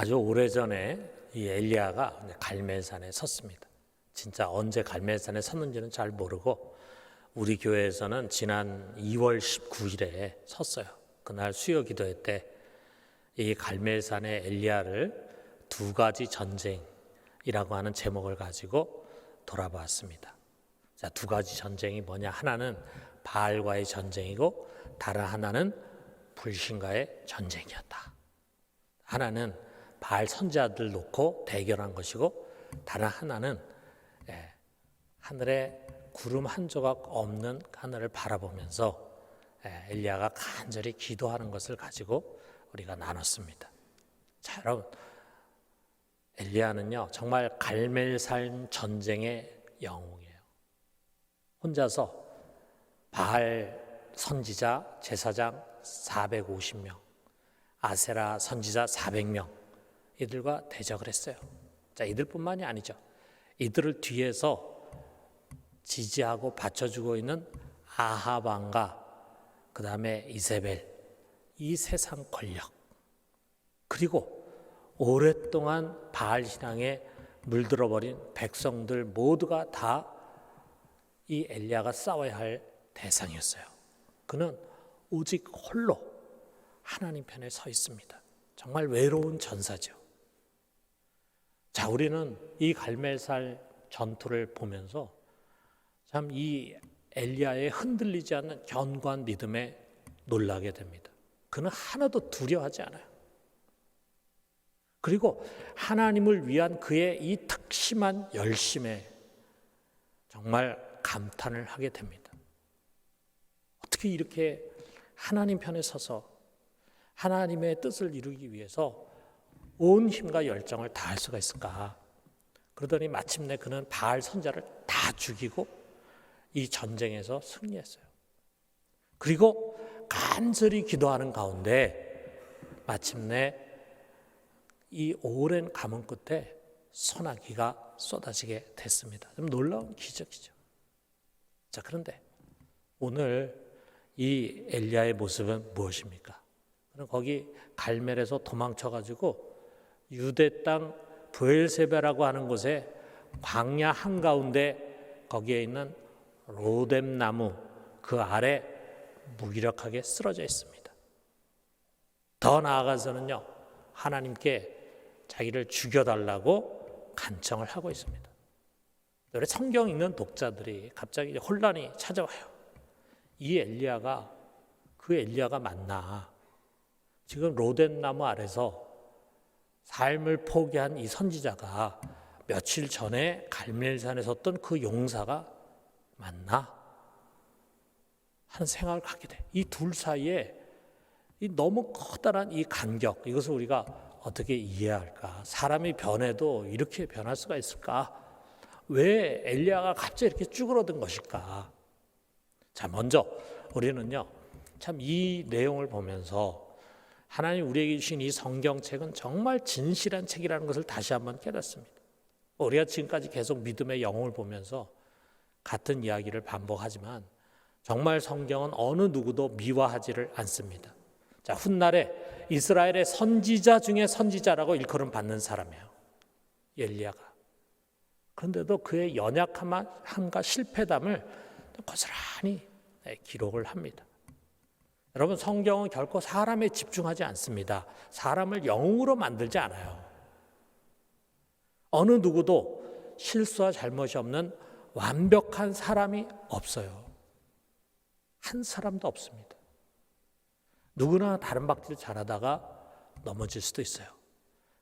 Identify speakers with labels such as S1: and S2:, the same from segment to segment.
S1: 아주 오래전에 이 엘리야가 갈멜산에 섰습니다. 진짜 언제 갈멜산에 섰는지는 잘 모르고 우리 교회에서는 지난 2월 19일에 섰어요. 그날 수요 기도회 때 이 갈멜산의 엘리야를 두 가지 전쟁이라고 하는 제목을 가지고 돌아봤습니다. 자, 두 가지 전쟁이 뭐냐? 하나는 바알과의 전쟁이고 다른 하나는 불신과의 전쟁이었다. 하나는 바알 선지자들 놓고 대결한 것이고 다른 하나는 예, 하늘에 구름 한 조각 없는 하늘을 바라보면서 예, 엘리야가 간절히 기도하는 것을 가지고 우리가 나눴습니다. 자, 여러분 엘리야는요 정말 갈멜산 전쟁의 영웅이에요. 혼자서 바알 선지자 제사장 450명, 아세라 선지자 400명 이들과 대적을 했어요. 자, 이들뿐만이 아니죠. 이들을 뒤에서 지지하고 받쳐주고 있는 아하방과 그 다음에 이세벨 이 세상 권력 그리고 오랫동안 바알 신앙에 물들어 버린 백성들 모두가 다 이 엘리야가 싸워야 할 대상이었어요. 그는 오직 홀로 하나님 편에 서 있습니다. 정말 외로운 전사죠. 자, 우리는 이 갈멜살 전투를 보면서 참 이 엘리야의 흔들리지 않는 견고한 믿음에 놀라게 됩니다. 그는 하나도 두려워하지 않아요. 그리고 하나님을 위한 그의 이 특심한 열심에 정말 감탄을 하게 됩니다. 어떻게 이렇게 하나님 편에 서서 하나님의 뜻을 이루기 위해서 온 힘과 열정을 다할 수가 있을까? 그러더니 마침내 그는 바알 선자를 다 죽이고 이 전쟁에서 승리했어요. 그리고 간절히 기도하는 가운데 마침내 이 오랜 가문 끝에 소나기가 쏟아지게 됐습니다. 좀 놀라운 기적이죠. 자, 그런데 오늘 이 엘리야의 모습은 무엇입니까? 거기 갈멜에서 도망쳐 가지고 유대 땅 브엘세베라고 하는 곳에 광야 한가운데 거기에 있는 로뎀 나무 그 아래 무기력하게 쓰러져 있습니다. 더 나아가서는요. 하나님께 자기를 죽여달라고 간청을 하고 있습니다. 우리 성경 읽는 독자들이 갑자기 혼란이 찾아와요. 이 엘리야가 그 엘리야가 맞나? 지금 로덴 나무 아래서 삶을 포기한 이 선지자가 며칠 전에 갈멜산에 섰던 그 용사가 맞나? 하는 생각을 갖게 돼. 이 둘 사이에 이 너무 커다란 이 간격 이것을 우리가 어떻게 이해할까? 사람이 변해도 이렇게 변할 수가 있을까? 왜 엘리야가 갑자기 이렇게 쭈그러든 것일까? 자, 먼저 우리는요. 참 이 내용을 보면서 하나님 우리에게 주신 이 성경책은 정말 진실한 책이라는 것을 다시 한번 깨닫습니다. 우리가 지금까지 계속 믿음의 영웅을 보면서 같은 이야기를 반복하지만 정말 성경은 어느 누구도 미화하지를 않습니다. 자, 훗날에 이스라엘의 선지자 중에 선지자라고 일컬음 받는 사람이에요. 엘리야가. 그런데도 그의 연약함과 실패담을 고스란히 기록을 합니다. 여러분 성경은 결코 사람에 집중하지 않습니다. 사람을 영웅으로 만들지 않아요. 어느 누구도 실수와 잘못이 없는 완벽한 사람이 없어요. 한 사람도 없습니다. 누구나 다른 박질 잘하다가 넘어질 수도 있어요.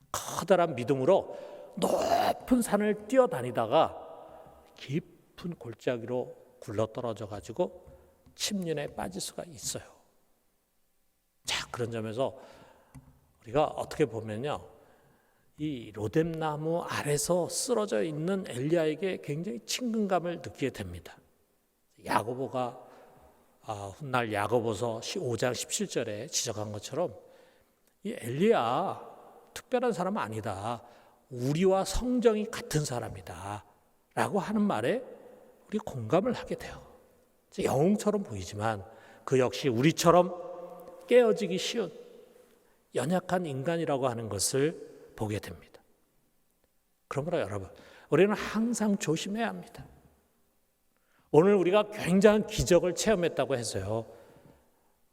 S1: 커다란 믿음으로 높은 산을 뛰어다니다가 깊은 골짜기로 굴러 떨어져 가지고 침륜에 빠질 수가 있어요. 자, 그런 점에서 우리가 어떻게 보면요. 이 로뎀나무 아래서 쓰러져 있는 엘리야에게 굉장히 친근감을 느끼게 됩니다. 야고보가 아, 훗날 야고보서 5장 17절에 지적한 것처럼 이 엘리야 특별한 사람 아니다. 우리와 성정이 같은 사람이다. 라고 하는 말에 우리 공감을 하게 돼요. 영웅처럼 보이지만 그 역시 우리처럼 깨어지기 쉬운 연약한 인간이라고 하는 것을 보게 됩니다. 그러므로 여러분, 우리는 항상 조심해야 합니다. 오늘 우리가 굉장한 기적을 체험했다고 해서요.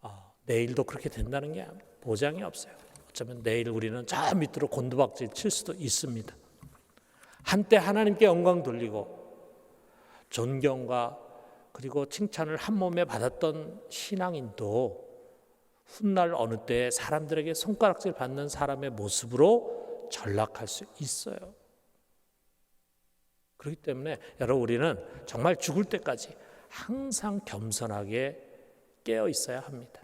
S1: 아, 내일도 그렇게 된다는 게 보장이 없어요. 어쩌면 내일 우리는 저 밑으로 곤두박질 칠 수도 있습니다. 한때 하나님께 영광 돌리고 존경과 그리고 칭찬을 한 몸에 받았던 신앙인도 훗날 어느 때 사람들에게 손가락질 받는 사람의 모습으로 전락할 수 있어요. 그렇기 때문에 여러분 우리는 정말 죽을 때까지 항상 겸손하게 깨어 있어야 합니다.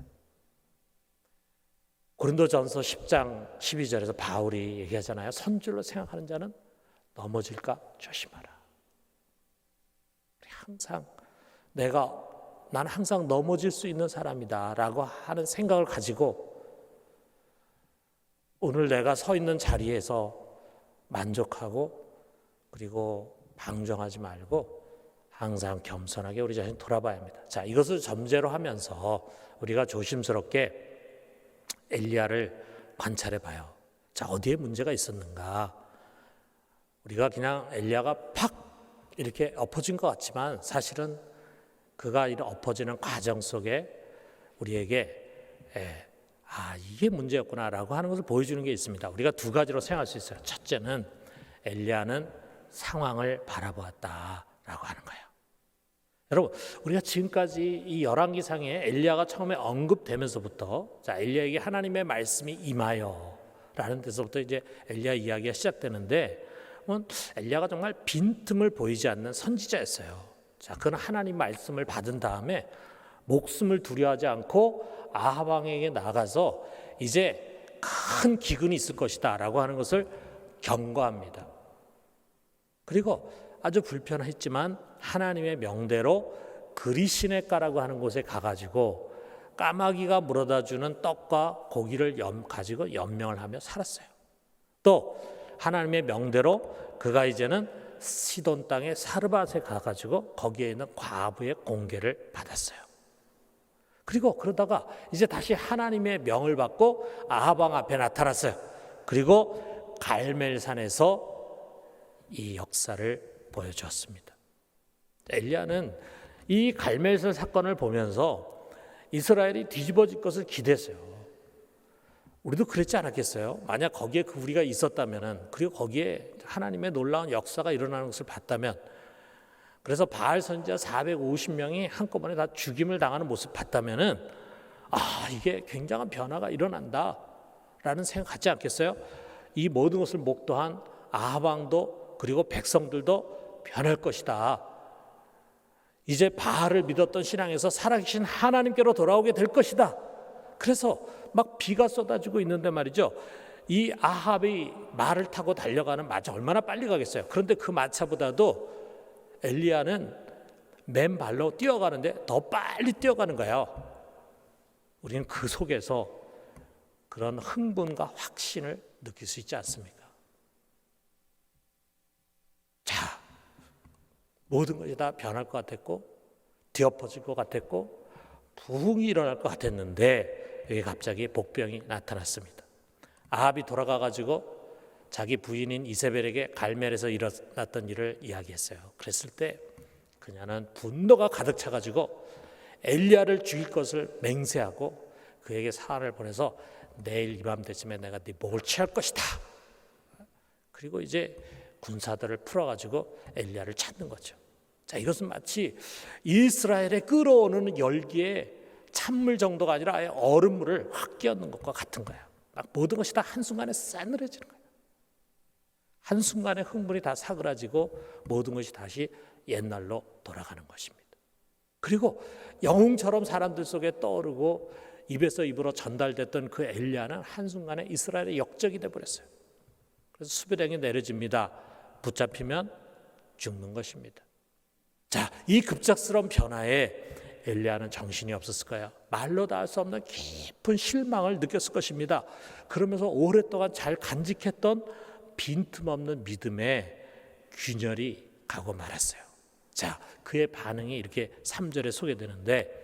S1: 고린도전서 10장 12절에서 바울이 얘기하잖아요. 선줄로 생각하는 자는 넘어질까 조심하라. 항상 내가 난 항상 넘어질 수 있는 사람이다 라고 하는 생각을 가지고 오늘 내가 서 있는 자리에서 만족하고 그리고 방종하지 말고 항상 겸손하게 우리 자신 돌아봐야 합니다. 자, 이것을 전제로 하면서 우리가 조심스럽게 엘리야를 관찰해 봐요. 자, 어디에 문제가 있었는가? 우리가 그냥 엘리야가 팍 이렇게 엎어진 것 같지만 사실은 그가 이런 엎어지는 과정 속에 우리에게 예, 아 이게 문제였구나라고 하는 것을 보여주는 게 있습니다. 우리가 두 가지로 생각할 수 있어요. 첫째는 엘리야는 상황을 바라보았다라고 하는 거예요. 여러분 우리가 지금까지 이 열왕기상에 엘리야가 처음에 언급되면서부터 자 엘리야에게 하나님의 말씀이 임하여라는 데서부터 이제 엘리야 이야기가 시작되는데 뭐 엘리야가 정말 빈틈을 보이지 않는 선지자였어요. 자, 그는 하나님 말씀을 받은 다음에 목숨을 두려워하지 않고 아합 왕에게 나가서 이제 큰 기근이 있을 것이다라고 하는 것을 경고합니다. 그리고 아주 불편했지만 하나님의 명대로 그리시네가라고 하는 곳에 가가지고 까마귀가 물어다 주는 떡과 고기를 염, 가지고 연명을 하며 살았어요. 또 하나님의 명대로 그가 이제는 시돈 땅의 사르밧에 가가지고 거기에 있는 과부의 공개를 받았어요. 그리고 그러다가 이제 다시 하나님의 명을 받고 아하방 앞에 나타났어요. 그리고 갈멜산에서 이 역사를 보여주었습니다. 엘리야는 이 갈멜산 사건을 보면서 이스라엘이 뒤집어질 것을 기대했어요. 우리도 그랬지 않았겠어요? 만약 거기에 그 우리가 있었다면은 그리고 거기에 하나님의 놀라운 역사가 일어나는 것을 봤다면 그래서 바알 선지자 450명이 한꺼번에 다 죽임을 당하는 모습 봤다면은 아 이게 굉장한 변화가 일어난다 라는 생각 갖지 않겠어요? 이 모든 것을 목도한 아방도 그리고 백성들도 변할 것이다. 이제 바알을 믿었던 신앙에서 살아계신 하나님께로 돌아오게 될 것이다. 그래서 막 비가 쏟아지고 있는데 말이죠. 이 아합이 말을 타고 달려가는 마차 얼마나 빨리 가겠어요. 그런데 그 마차보다도 엘리야는 맨발로 뛰어가는데 더 빨리 뛰어가는 거예요. 우리는 그 속에서 그런 흥분과 확신을 느낄 수 있지 않습니까? 자, 모든 것이 다 변할 것 같았고, 뒤엎어질 것 같았고, 부흥이 일어날 것 같았는데, 여기 갑자기 복병이 나타났습니다. 아합이 돌아가 가지고 자기 부인인 이세벨에게 갈멜에서 일어났던 일을 이야기했어요. 그랬을 때 그녀는 분노가 가득 차 가지고 엘리야를 죽일 것을 맹세하고 그에게 사활을 보내서 내일 이맘때쯤에 내가 네 목을 취할 것이다. 그리고 이제 군사들을 풀어 가지고 엘리야를 찾는 거죠. 자, 이것은 마치 이스라엘에 끓어오는 열기에 찬물 정도가 아니라 아예 얼음물을 확 끼얹는 것과 같은 거야. 막 모든 것이 다 한순간에 싸늘해지는 거야. 한순간에 흥분이 다 사그라지고 모든 것이 다시 옛날로 돌아가는 것입니다. 그리고 영웅처럼 사람들 속에 떠오르고 입에서 입으로 전달됐던 그 엘리야는 한순간에 이스라엘의 역적이 돼 버렸어요. 그래서 수비령이 내려집니다. 붙잡히면 죽는 것입니다. 자, 이 급작스러운 변화에 엘리야는 정신이 없었을 거야. 말로 다 할 수 없는 깊은 실망을 느꼈을 것입니다. 그러면서 오랫동안 잘 간직했던 빈틈없는 믿음의 균열이 가고 말았어요. 자, 그의 반응이 이렇게 3절에 소개되는데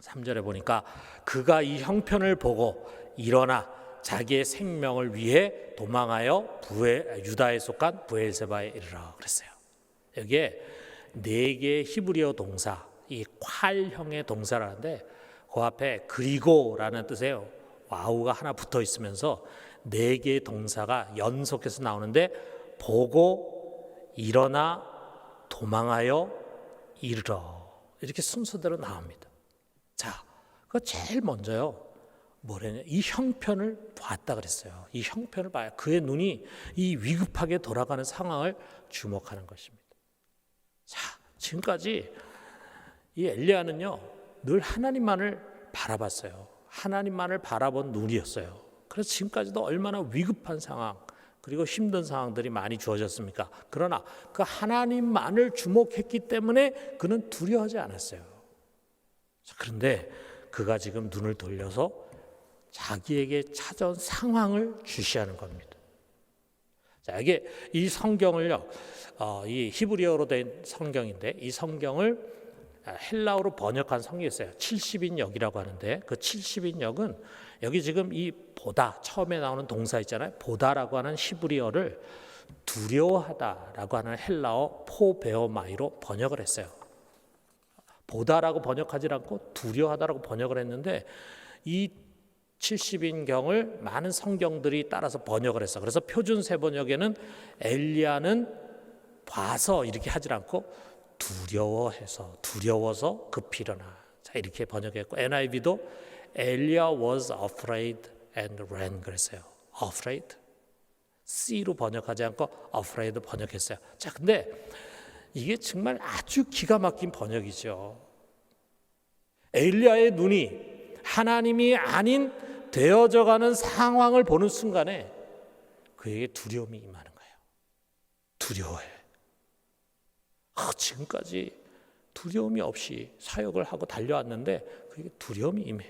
S1: 3절에 보니까 그가 이 형편을 보고 일어나 자기의 생명을 위해 도망하여 부에, 유다에 속한 부엘세바에 이르러 그랬어요. 여기에 네 개의 히브리어 동사, 이 콸형의 동사라는데 그 앞에 그리고라는 뜻이에요. 와우가 하나 붙어 있으면서 네 개의 동사가 연속해서 나오는데 보고 일어나 도망하여 이르러 이렇게 순서대로 나옵니다. 자, 그 제일 먼저요. 뭐래냐? 이 형편을 봤다 그랬어요. 이 형편을 봐야 그의 눈이 이 위급하게 돌아가는 상황을 주목하는 것입니다. 자, 지금까지 이 엘리야는요 늘 하나님만을 바라봤어요. 하나님만을 바라본 눈이었어요. 그래서 지금까지도 얼마나 위급한 상황 그리고 힘든 상황들이 많이 주어졌습니까? 그러나 그 하나님만을 주목했기 때문에 그는 두려워하지 않았어요. 자, 그런데 그가 지금 눈을 돌려서 자기에게 찾아온 상황을 주시하는 겁니다. 자, 이게 이 성경을요, 어, 이 히브리어로 된 성경인데 이 성경을 헬라어로 번역한 성경이 있어요. 70인 역이라고 하는데 그 70인 역은 여기 지금 이 보다 처음에 나오는 동사 있잖아요. 보다라고 하는 히브리어를 두려워하다라고 하는 헬라어 포베오마이로 번역을 했어요. 보다라고 번역하지 않고 두려워하다라고 번역을 했는데 이 70인 경을 많은 성경들이 따라서 번역을 했어. 그래서 표준 세 번역에는 엘리야는 봐서 이렇게 하지 않고 두려워해서 두려워서 급히 일어나. 자 이렇게 번역했고 NIV도 엘리야 was afraid and ran 그랬어요. afraid C로 번역하지 않고 afraid 번역했어요. 자 근데 이게 정말 아주 기가 막힌 번역이죠. 엘리야의 눈이 하나님이 아닌 되어져 가는 상황을 보는 순간에 그에게 두려움이 임하는 거예요. 두려워해. 아, 지금까지 두려움이 없이 사역을 하고 달려왔는데 그게 두려움이 임해.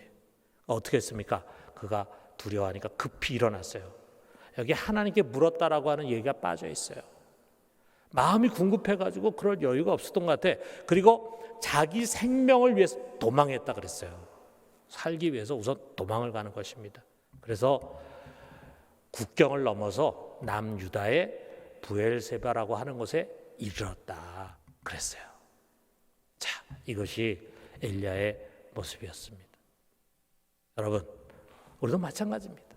S1: 어떻게 했습니까? 그가 두려워하니까 급히 일어났어요. 여기 하나님께 물었다라고 하는 얘기가 빠져 있어요. 마음이 궁급해가지고 그럴 여유가 없었던 것 같아. 그리고 자기 생명을 위해서 도망했다 그랬어요. 살기 위해서 우선 도망을 가는 것입니다. 그래서 국경을 넘어서 남유다의 부엘세바라고 하는 곳에 이르렀다 그랬어요. 자, 이것이 엘리야의 모습이었습니다. 여러분, 우리도 마찬가지입니다.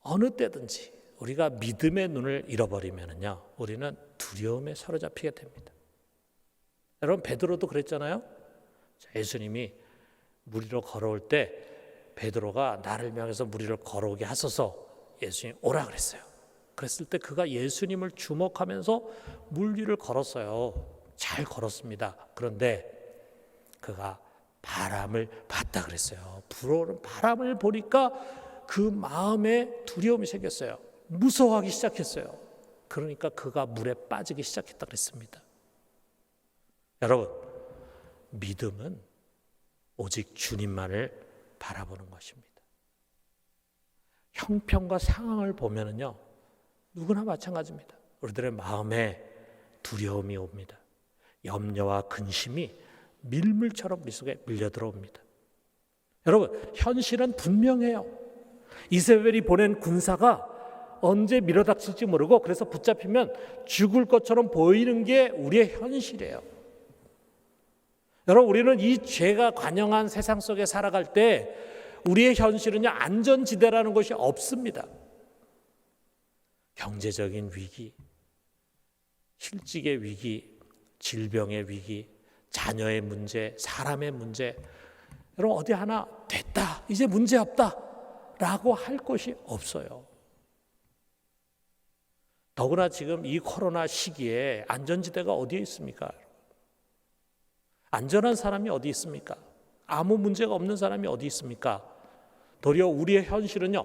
S1: 어느 때든지 우리가 믿음의 눈을 잃어버리면요, 우리는 두려움에 사로잡히게 됩니다. 여러분 베드로도 그랬잖아요. 예수님이 물 위로 걸어올 때 베드로가 나를 물 위로 걸어오게 하소서 예수님 오라 그랬어요. 그랬을 때 그가 예수님을 주목하면서 물 위를 걸었어요. 잘 걸었습니다. 그런데 그가 바람을 봤다 그랬어요. 불어오는 바람을 보니까 그 마음에 두려움이 생겼어요. 무서워하기 시작했어요. 그러니까 그가 물에 빠지기 시작했다 그랬습니다. 여러분, 믿음은 오직 주님만을 바라보는 것입니다. 형편과 상황을 보면은요, 누구나 마찬가지입니다. 우리들의 마음에 두려움이 옵니다. 염려와 근심이 밀물처럼 우리 속에 밀려 들어옵니다. 여러분, 현실은 분명해요. 이세벨이 보낸 군사가 언제 밀어닥칠지 모르고 그래서 붙잡히면 죽을 것처럼 보이는 게 우리의 현실이에요. 여러분, 우리는 이 죄가 관영한 세상 속에 살아갈 때 우리의 현실은요, 안전지대라는 것이 없습니다. 경제적인 위기, 실직의 위기, 질병의 위기, 자녀의 문제, 사람의 문제, 여러분, 어디 하나 됐다, 이제 문제 없다, 라고 할 것이 없어요. 더구나 지금 이 코로나 시기에 안전지대가 어디에 있습니까? 안전한 사람이 어디 있습니까? 아무 문제가 없는 사람이 어디 있습니까? 도리어 우리의 현실은요,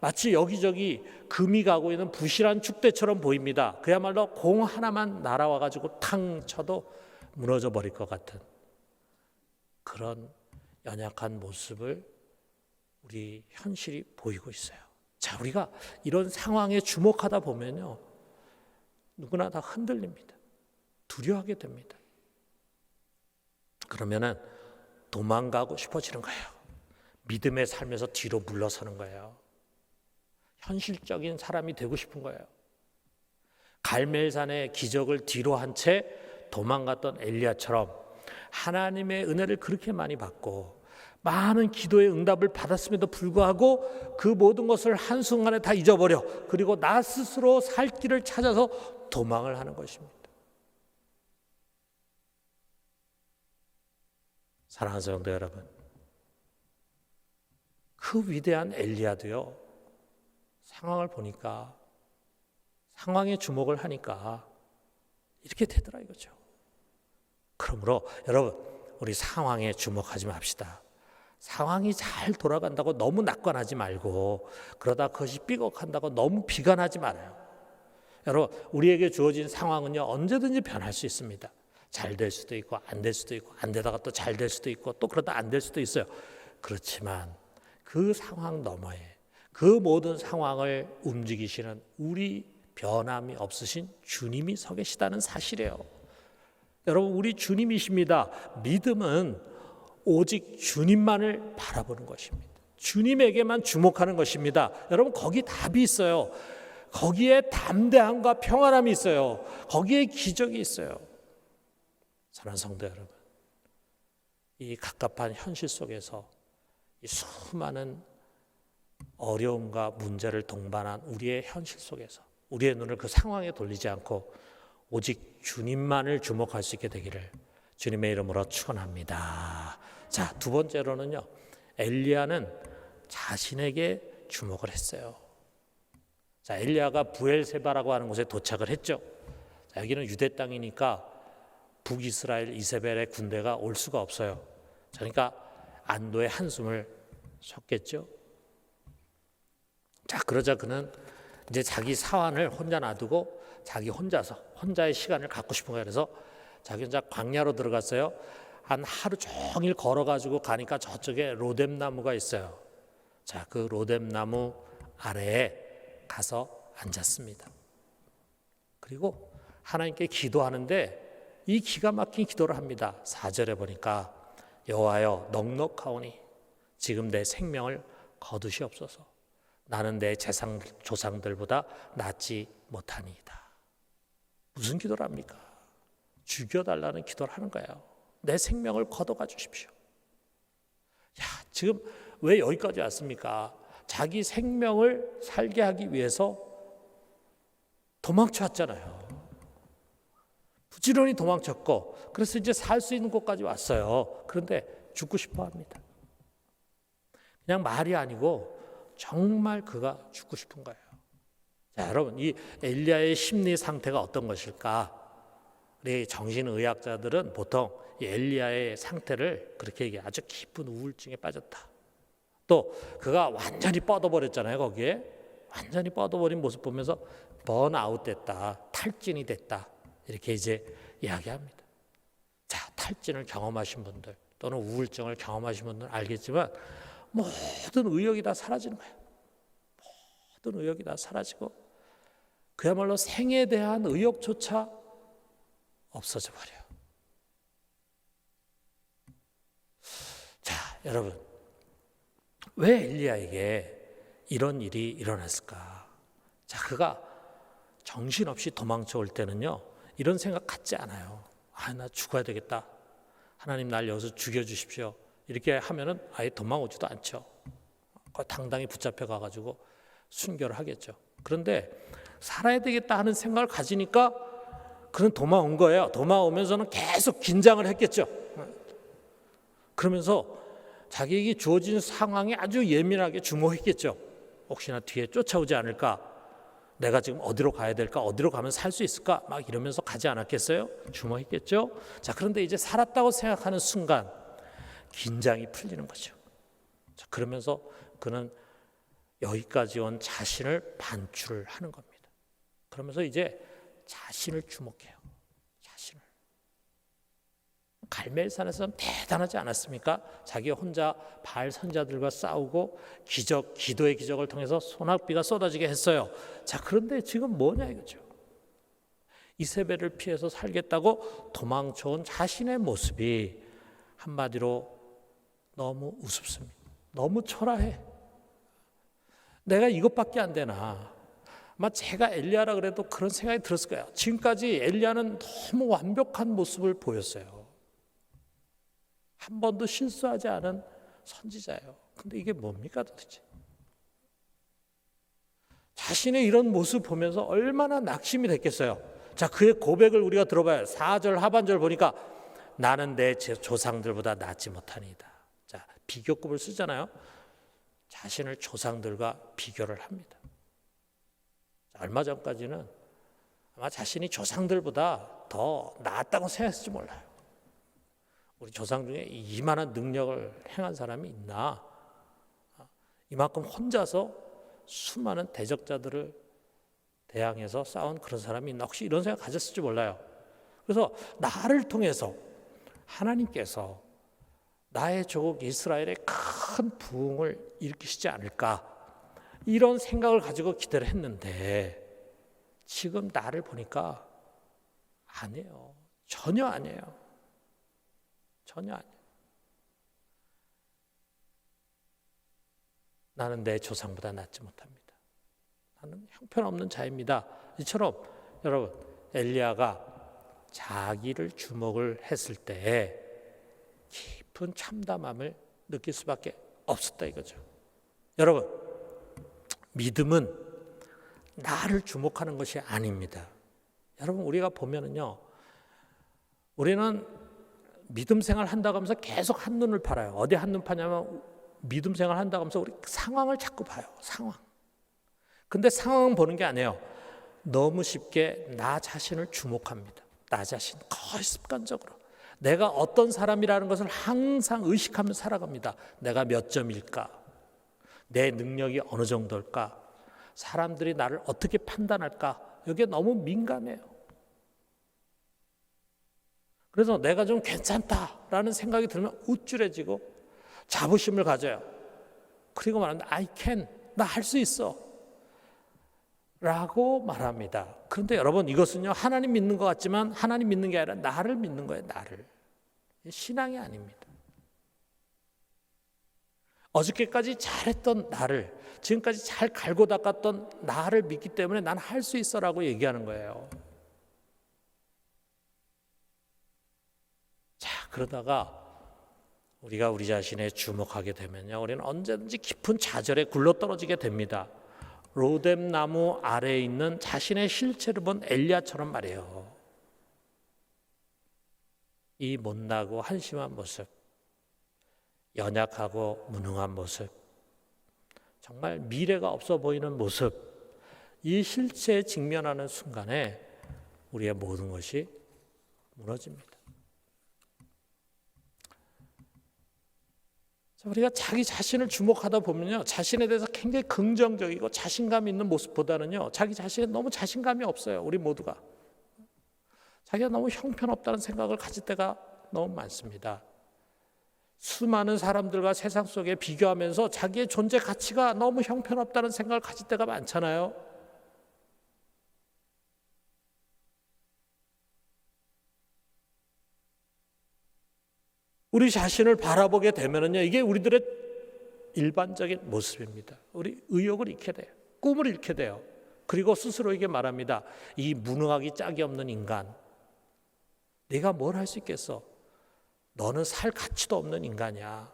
S1: 마치 여기저기 금이 가고 있는 부실한 축대처럼 보입니다. 그야말로 공 하나만 날아와 가지고 탕 쳐도 무너져 버릴 것 같은 그런 연약한 모습을 우리 현실이 보이고 있어요. 자, 우리가 이런 상황에 주목하다 보면요. 누구나 다 흔들립니다. 두려워하게 됩니다. 그러면은 도망가고 싶어지는 거예요. 믿음의 삶에서 뒤로 물러서는 거예요. 현실적인 사람이 되고 싶은 거예요. 갈멜산의 기적을 뒤로 한 채 도망갔던 엘리야처럼 하나님의 은혜를 그렇게 많이 받고 많은 기도의 응답을 받았음에도 불구하고 그 모든 것을 한순간에 다 잊어버려 그리고 나 스스로 살 길을 찾아서 도망을 하는 것입니다. 사랑하는 성도 여러분, 그 위대한 엘리야도요 상황을 보니까 상황에 주목을 하니까 이렇게 되더라 이거죠. 그러므로 여러분 우리 상황에 주목하지 맙시다. 상황이 잘 돌아간다고 너무 낙관하지 말고 그러다 그것이 삐걱한다고 너무 비관하지 말아요. 여러분 우리에게 주어진 상황은요 언제든지 변할 수 있습니다. 잘 될 수도 있고 안 될 수도 있고 안 되다가 또 잘 될 수도 있고 또 그러다 안 될 수도 있어요. 그렇지만 그 상황 너머에 그 모든 상황을 움직이시는 우리 변함이 없으신 주님이 서 계시다는 사실이에요. 여러분 우리 주님이십니다. 믿음은 오직 주님만을 바라보는 것입니다. 주님에게만 주목하는 것입니다. 여러분 거기 답이 있어요. 거기에 담대함과 평안함이 있어요. 거기에 기적이 있어요. 사랑하는 성도 여러분, 이 갑갑한 현실 속에서 이 수많은 어려움과 문제를 동반한 우리의 현실 속에서 우리의 눈을 그 상황에 돌리지 않고 오직 주님만을 주목할 수 있게 되기를 주님의 이름으로 축원합니다. 자, 두 번째로는요. 엘리야는 자신에게 주목을 했어요. 자, 엘리야가 부엘세바라고 하는 곳에 도착을 했죠. 자, 여기는 유대 땅이니까 북이스라엘 이세벨의 군대가 올 수가 없어요. 그러니까 안도의 한숨을 쉬었겠죠. 자, 그러자 그는 이제 자기 사환을 혼자 놔두고 자기 혼자서 혼자의 시간을 갖고 싶은 거예요. 그래서 자기 혼자 광야로 들어갔어요. 한 하루 종일 걸어가지고 가니까 저쪽에 로뎀 나무가 있어요. 자, 그 로뎀 나무 아래에 가서 앉았습니다. 그리고 하나님께 기도하는데 이 기가 막힌 기도를 합니다. 4절에 보니까 여호와여 넉넉하오니 지금 내 생명을 거두시옵소서. 나는 내 재상 조상들보다 낫지 못하니이다. 무슨 기도를 합니까? 죽여달라는 기도를 하는 거예요. 내 생명을 걷어가 주십시오. 야, 지금 왜 여기까지 왔습니까? 자기 생명을 살게 하기 위해서 도망쳤잖아요. 부지런히 도망쳤고, 그래서 이제 살 수 있는 곳까지 왔어요. 그런데 죽고 싶어 합니다. 그냥 말이 아니고 정말 그가 죽고 싶은 거예요. 자, 여러분, 이 엘리야의 심리 상태가 어떤 것일까? 우리 정신의학자들은 보통 이 엘리야의 상태를 그렇게 얘기해 아주 깊은 우울증에 빠졌다. 또 그가 완전히 뻗어버렸잖아요. 거기에 완전히 뻗어버린 모습 보면서 번아웃 됐다, 탈진이 됐다 이렇게 이제 이야기합니다. 자, 탈진을 경험하신 분들 또는 우울증을 경험하신 분들 알겠지만 모든 의욕이 다 사라지는 거예요. 모든 의욕이 다 사라지고 그야말로 생에 대한 의욕조차 없어져 버려요. 자, 여러분. 왜 엘리야에게 이런 일이 일어났을까? 자, 그가 정신없이 도망쳐 올 때는요. 이런 생각 갖지 않아요. 아, 나 죽어야 되겠다. 하나님 날 여기서 죽여 주십시오. 이렇게 하면은 아예 도망오지도 않죠. 당당히 붙잡혀 가가지고 순교를 하겠죠. 그런데 살아야 되겠다 하는 생각을 가지니까 그는 도망온 거예요. 도망오면서는 계속 긴장을 했겠죠. 그러면서 자기에게 주어진 상황에 아주 예민하게 주목했겠죠. 혹시나 뒤에 쫓아오지 않을까? 내가 지금 어디로 가야 될까? 어디로 가면 살 수 있을까? 막 이러면서 가지 않았겠어요? 주목했겠죠. 자, 그런데 이제 살았다고 생각하는 순간 긴장이 풀리는 거죠. 자, 그러면서 그는 여기까지 온 자신을 반출을 하는 겁니다. 그러면서 이제 자신을 주목해요. 자신을. 갈멜산에서 대단하지 않았습니까? 자기 혼자 바알 선자들과 싸우고 기적, 기도의 기적을 통해서 소낙비가 쏟아지게 했어요. 자, 그런데 지금 뭐냐 이거죠. 이세벨을 피해서 살겠다고 도망쳐온 자신의 모습이 한마디로 너무 우습습니다. 너무 초라해. 내가 이것밖에 안 되나? 아마 제가 엘리야라 그래도 그런 생각이 들었을 거예요. 지금까지 엘리야는 너무 완벽한 모습을 보였어요. 한 번도 실수하지 않은 선지자예요. 근데 이게 뭡니까 도대체? 자신의 이런 모습 보면서 얼마나 낙심이 됐겠어요. 자, 그의 고백을 우리가 들어봐요. 4절 하반절 보니까 나는 내제 조상들보다 낫지 못하니이다. 자, 비교급을 쓰잖아요. 자신을 조상들과 비교를 합니다. 자, 얼마 전까지는 아마 자신이 조상들보다 더 나았다고 생각했을지 몰라요. 우리 조상 중에 이만한 능력을 행한 사람이 있나? 이만큼 혼자서 수많은 대적자들을 대항해서 싸운 그런 사람이 있나? 혹시 이런 생각 가졌을지 몰라요. 그래서 나를 통해서 하나님께서 나의 조국 이스라엘의 큰 부흥을 일으키시지 않을까 이런 생각을 가지고 기대를 했는데 지금 나를 보니까 아니에요. 전혀 아니에요. 전혀 아니에요. 나는 내 조상보다 낫지 못합니다. 나는 형편없는 자입니다. 이처럼 여러분 엘리야가 자기를 주목을 했을 때 깊 은 참담함을 느낄 수밖에 없었다 이거죠. 여러분 믿음은 나를 주목하는 것이 아닙니다. 여러분 우리가 보면은요. 우리는 믿음 생활 한다고 하면서 계속 한눈을 팔아요. 어디 한눈 파냐면 믿음 생활 한다고 하면서 우리 상황을 자꾸 봐요. 상황. 근데 상황 보는 게 아니에요. 너무 쉽게 나 자신을 주목합니다. 나 자신 거의 습관적으로. 내가 어떤 사람이라는 것을 항상 의식하며 살아갑니다. 내가 몇 점일까? 내 능력이 어느 정도일까? 사람들이 나를 어떻게 판단할까? 여기에 너무 민감해요. 그래서 내가 좀 괜찮다라는 생각이 들면 우쭐해지고 자부심을 가져요. 그리고 말합니다. I can. 나 할 수 있어. 라고 말합니다. 그런데 여러분 이것은요 하나님 믿는 것 같지만 하나님 믿는 게 아니라 나를 믿는 거예요. 나를 신앙이 아닙니다. 어저께까지 잘했던 나를 지금까지 잘 갈고 닦았던 나를 믿기 때문에 난 할 수 있어라고 얘기하는 거예요. 자 그러다가 우리가 우리 자신에 주목하게 되면요 우리는 언제든지 깊은 좌절에 굴러 떨어지게 됩니다. 로뎀 나무 아래에 있는 자신의 실체를 본 엘리야처럼 말이에요. 이 못나고 한심한 모습, 연약하고 무능한 모습, 정말 미래가 없어 보이는 모습, 이 실체에 직면하는 순간에 우리의 모든 것이 무너집니다. 우리가 자기 자신을 주목하다 보면요. 자신에 대해서 굉장히 긍정적이고 자신감 있는 모습보다는요. 자기 자신에 너무 자신감이 없어요. 우리 모두가. 자기가 너무 형편없다는 생각을 가질 때가 너무 많습니다. 수많은 사람들과 세상 속에 비교하면서 자기의 존재 가치가 너무 형편없다는 생각을 가질 때가 많잖아요. 우리 자신을 바라보게 되면은요, 이게 우리들의 일반적인 모습입니다. 우리 의욕을 잃게 돼요. 꿈을 잃게 돼요. 그리고 스스로에게 말합니다. 이 무능하기 짝이 없는 인간. 네가 뭘 할 수 있겠어? 너는 살 가치도 없는 인간이야.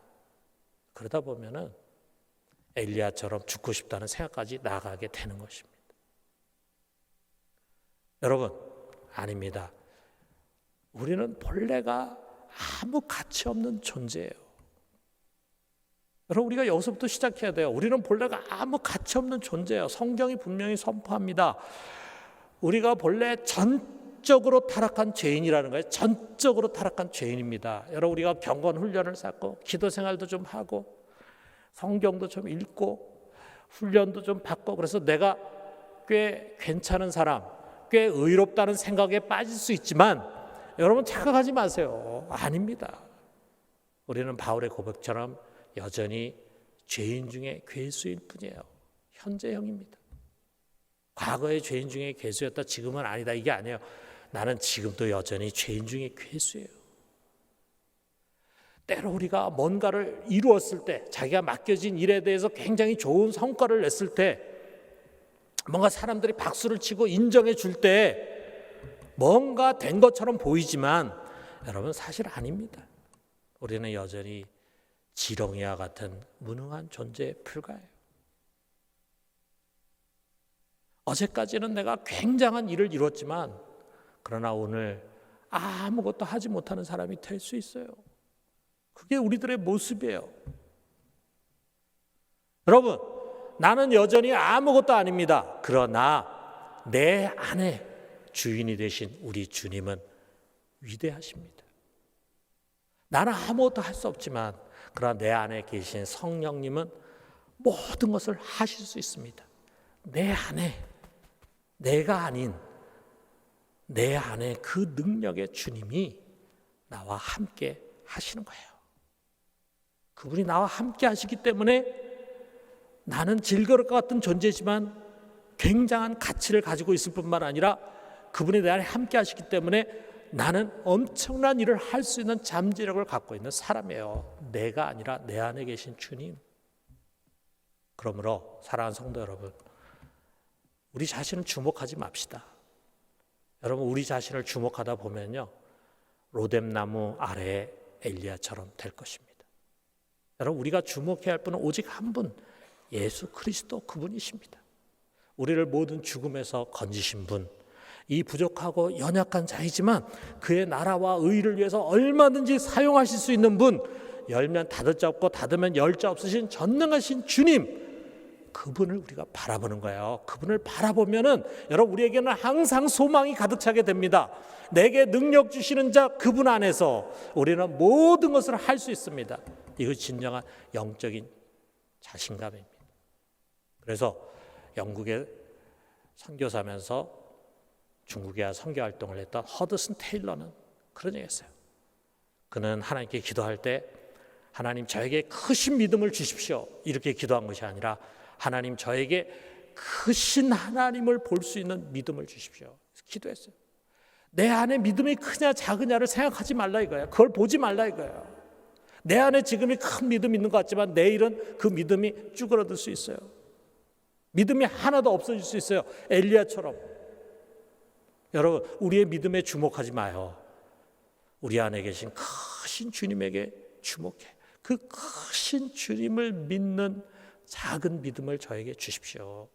S1: 그러다 보면은 엘리야처럼 죽고 싶다는 생각까지 나가게 되는 것입니다. 여러분, 아닙니다. 우리는 본래가 아무 가치 없는 존재예요. 여러분 우리가 여기서부터 시작해야 돼요. 우리는 본래가 아무 가치 없는 존재예요. 성경이 분명히 선포합니다. 우리가 본래 전적으로 타락한 죄인이라는 거예요. 전적으로 타락한 죄인입니다. 여러분 우리가 경건 훈련을 쌓고 기도 생활도 좀 하고 성경도 좀 읽고 훈련도 좀 받고 그래서 내가 꽤 괜찮은 사람, 꽤 의롭다는 생각에 빠질 수 있지만 여러분 착각하지 마세요. 아닙니다. 우리는 바울의 고백처럼 여전히 죄인 중에 괴수일 뿐이에요. 현재형입니다. 과거의 죄인 중에 괴수였다 지금은 아니다 이게 아니에요. 나는 지금도 여전히 죄인 중에 괴수예요. 때로 우리가 뭔가를 이루었을 때 자기가 맡겨진 일에 대해서 굉장히 좋은 성과를 냈을 때 뭔가 사람들이 박수를 치고 인정해 줄 때 뭔가 된 것처럼 보이지만 여러분 사실 아닙니다. 우리는 여전히 지렁이와 같은 무능한 존재에 불과해요. 어제까지는 내가 굉장한 일을 이뤘지만 그러나 오늘 아무것도 하지 못하는 사람이 될 수 있어요. 그게 우리들의 모습이에요. 여러분, 나는 여전히 아무것도 아닙니다. 그러나 내 안에 주인이 되신 우리 주님은 위대하십니다. 나는 아무것도 할 수 없지만 그러나 내 안에 계신 성령님은 모든 것을 하실 수 있습니다. 내 안에 내가 아닌 내 안에 그 능력의 주님이 나와 함께 하시는 거예요. 그분이 나와 함께 하시기 때문에 나는 질거릴 것 같은 존재지만 굉장한 가치를 가지고 있을 뿐만 아니라 그분이 내 안에 함께 하시기 때문에 나는 엄청난 일을 할 수 있는 잠재력을 갖고 있는 사람이에요. 내가 아니라 내 안에 계신 주님. 그러므로 사랑하는 성도 여러분, 우리 자신을 주목하지 맙시다. 여러분 우리 자신을 주목하다 보면요 로뎀나무 아래에 엘리야처럼 될 것입니다. 여러분 우리가 주목해야 할 분은 오직 한 분, 예수 그리스도 그분이십니다. 우리를 모든 죽음에서 건지신 분, 이 부족하고 연약한 자이지만 그의 나라와 의를 위해서 얼마든지 사용하실 수 있는 분, 열면 닫을 자 없고 닫으면 열 자 없으신 전능하신 주님, 그분을 우리가 바라보는 거예요. 그분을 바라보면은 여러분 우리에게는 항상 소망이 가득 차게 됩니다. 내게 능력 주시는 자 그분 안에서 우리는 모든 것을 할 수 있습니다. 이거 진정한 영적인 자신감입니다. 그래서 영국에 선교사면서 중국에 선교 활동을 했던 허드슨 테일러는 그런 얘기했어요. 그는 하나님께 기도할 때 하나님 저에게 크신 믿음을 주십시오. 이렇게 기도한 것이 아니라 하나님 저에게 크신 하나님을 볼 수 있는 믿음을 주십시오. 기도했어요. 내 안에 믿음이 크냐 작으냐를 생각하지 말라 이거야. 그걸 보지 말라 이거야. 내 안에 지금이 큰 믿음이 있는 것 같지만 내일은 그 믿음이 쭈그러들 수 있어요. 믿음이 하나도 없어질 수 있어요. 엘리야처럼. 여러분, 우리의 믿음에 주목하지 마요. 우리 안에 계신 크신 주님에게 주목해. 그 크신 주님을 믿는 작은 믿음을 저에게 주십시오.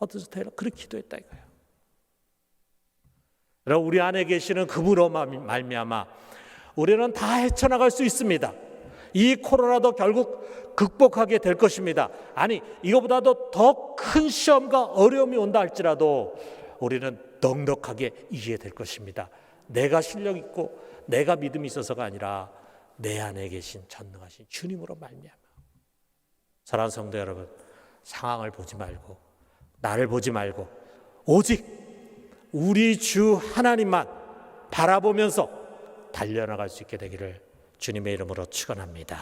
S1: 허드스 테일러 그렇게 기도했다 이거예요. 여러분 우리 안에 계시는 그분으로 말미암아 우리는 다 헤쳐나갈 수 있습니다. 이 코로나도 결국 극복하게 될 것입니다. 아니 이거보다도 더 큰 시험과 어려움이 온다 할지라도 우리는 넉넉하게 이기게 될 것입니다. 내가 실력 있고 내가 믿음이 있어서가 아니라 내 안에 계신 전능하신 주님으로 말미암아. 사랑하는 성도 여러분, 상황을 보지 말고 나를 보지 말고 오직 우리 주 하나님만 바라보면서 달려나갈 수 있게 되기를 주님의 이름으로 축원합니다.